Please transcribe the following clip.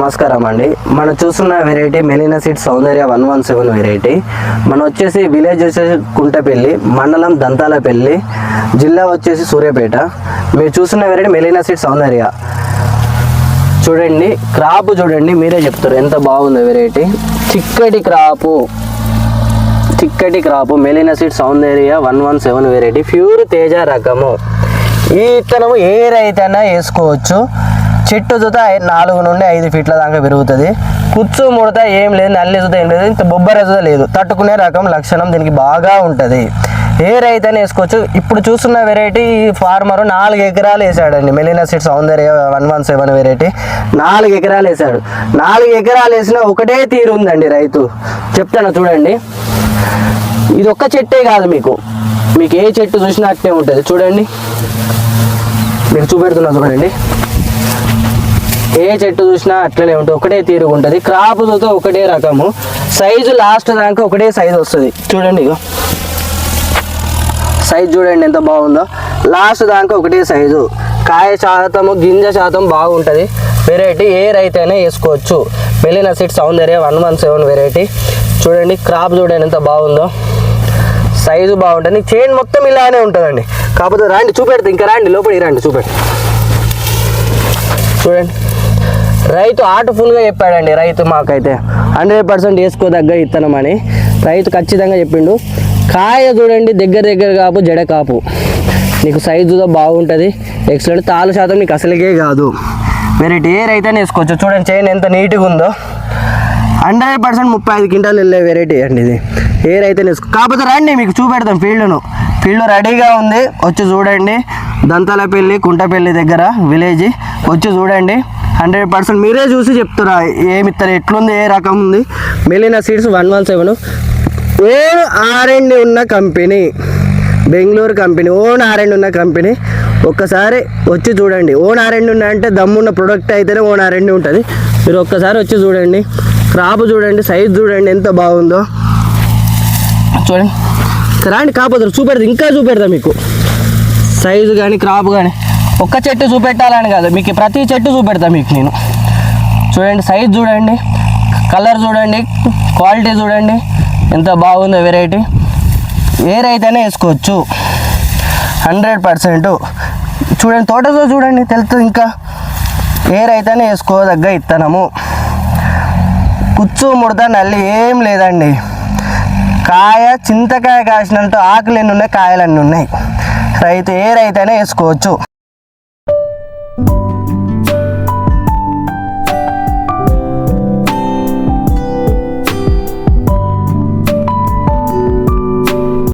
నమస్కారం అండి. మనం చూస్తున్న variety Melina seed Soundarya one one seven variety. మనం వచ్చేసి విలేజ్ వచ్చేసి కుంటపల్లి మండలం దంతాలపల్లి జిల్లా వచ్చేసి సూర్యాపేట. మీరు చూస్తున్న వెరైటీ మెలినా సీడ్ సౌందర్య. చూడండి క్రాప్ చూడండి మీరే చెప్తారు ఎంత బాగుందో వెరైటీ. చిక్కటి క్రాపు చిక్కటి crop Melina seed Soundarya one one seven variety. Pure Teja రకము. ఈ విత్తనము ఏ రైతైనా వేసుకోవచ్చు. చెట్టు చూత నాలుగు నుండి ఐదు ఫీట్ల దాకా పెరుగుతుంది. కుచ్చు ముడత ఏం లేదు నల్లి చూత ఏం లేదు ఇంత బొబ్బర చూత లేదు. తట్టుకునే రకం లక్షణం దీనికి బాగా ఉంటుంది. ఏ రైతైనా వేసుకోవచ్చు. ఇప్పుడు చూస్తున్న వెరైటీ ఫార్మర్ నాలుగు ఎకరాలు వేసాడండి. Melina seed Soundarya one one seven variety నాలుగు ఎకరాలు వేసాడు. నాలుగు ఎకరాలు వేసినా ఒకటే తీరు ఉందండి రైతు. చెప్తాను చూడండి. ఇది ఒక్క చెట్టే కాదు మీకు. మీకు ఏ చెట్టు చూసినా అట్టే ఉంటుంది. చూడండి. మీకు చూపెడుతున్నా చూడండి. ఏ చెట్టు చూసినా అట్లనే ఉంటుంది. ఒకటే తీరుగా ఉంటుంది. క్రాపులతో ఒకటే రకము. సైజు లాస్ట్ దాకా ఒకటే సైజు వస్తుంది. చూడండి ఇగో. సైజు చూడండి ఎంత బాగుందో. లాస్ట్ దాకా ఒకటే సైజు కాయ శాతము గింజ శాతం బాగుంటుంది. వెరైటీ ఏ రైతైనా వేసుకోవచ్చు. Melina seed Soundarya one one seven variety చూడండి క్రాప్ చూడండి ఎంత బాగుందో. సైజు బాగుంటుంది. చైన్ మొత్తం ఇలానే ఉంటుందండి. కాకపోతే రండి చూపెడతా. ఇంకా రాండి లోపలికి రండి చూపెడతా. చూడండి. రైతు ఆర్ట్ఫుల్గా చెప్పాడండి రైతు మాకైతే. హండ్రెడ్ పర్సెంట్ వేసుకోదగ్గ ఇత్తనం అని. రైతు ఖచ్చితంగా చెప్పిండు. కాయ చూడండి దగ్గర దగ్గర కాపు జడ కాపు. నీకు సైజు బాగుంటుంది. ఎక్సలెంట్ తాలు శాతం నీకు అసలుకే కాదు. వెరైటీ ఏ రైతైనా వేసుకోవచ్చు. చూడండి చైన్ ఎంత నీట్గా ఉందో. హండ్రెడ్ పర్సెంట్ ముప్పై ఐదు క్వింటాలు వెళ్ళే వెరైటీ అండి ఇది. ఏ రైతే వేసుకో కాకపోతే రండి మీకు చూపెడతాం ఫీల్డ్ను. ఫీల్డ్ రెడీగా ఉంది. వచ్చి చూడండి. దంతాలపల్లి కుంటపల్లి దగ్గర విలేజ్ వచ్చి చూడండి. హండ్రెడ్ పర్సెంట్ మీరే చూసి చెప్తున్నా ఏమి ఇస్తారు ఎట్లుంది ఏ రకం ఉంది. Melina seeds one one seven. Own R and D ఉన్న company Bengaluru company own R and D ఉన్న కంపెనీ ఒక్కసారి వచ్చి చూడండి. ఓన్ ఆర్ఎండ్ ఉన్న అంటే దమ్మున్న ప్రొడక్ట్ అయితేనే ఓన్ ఆర్ఎండ్ ఉంటుంది. మీరు ఒక్కసారి వచ్చి చూడండి. క్రాప్ చూడండి సైజ్ చూడండి ఎంత బాగుందో. చూడండి. రాండి కాకపోతే చూపెడతా ఇంకా చూపెడతా మీకు. సైజు కానీ క్రాప్ కానీ ఒక్క చెట్టు చూపెట్టాలని కాదు. మీకు ప్రతి చెట్టు చూపెడతా మీకు నేను. చూడండి సైజ్ చూడండి కలర్ చూడండి క్వాలిటీ చూడండి ఎంత బాగుందో వెరైటీ ఏ రైతైనా వేసుకోవచ్చు. హండ్రెడ్ పర్సెంట్ చూడండి తోటతో చూడండి తెలుస్తుంది ఇంకా. ఏ రైతైనా వేసుకోదగ్గ ఇత్తనము. కుచ్చు ముడత నల్లి ఏం లేదండి. కాయ చింతకాయ కాసినట్టు ఆకులు ఎన్ని ఉన్నాయి కాయలు అన్నీ ఉన్నాయి రైతు ఏ రైతైనా వేసుకోవచ్చు.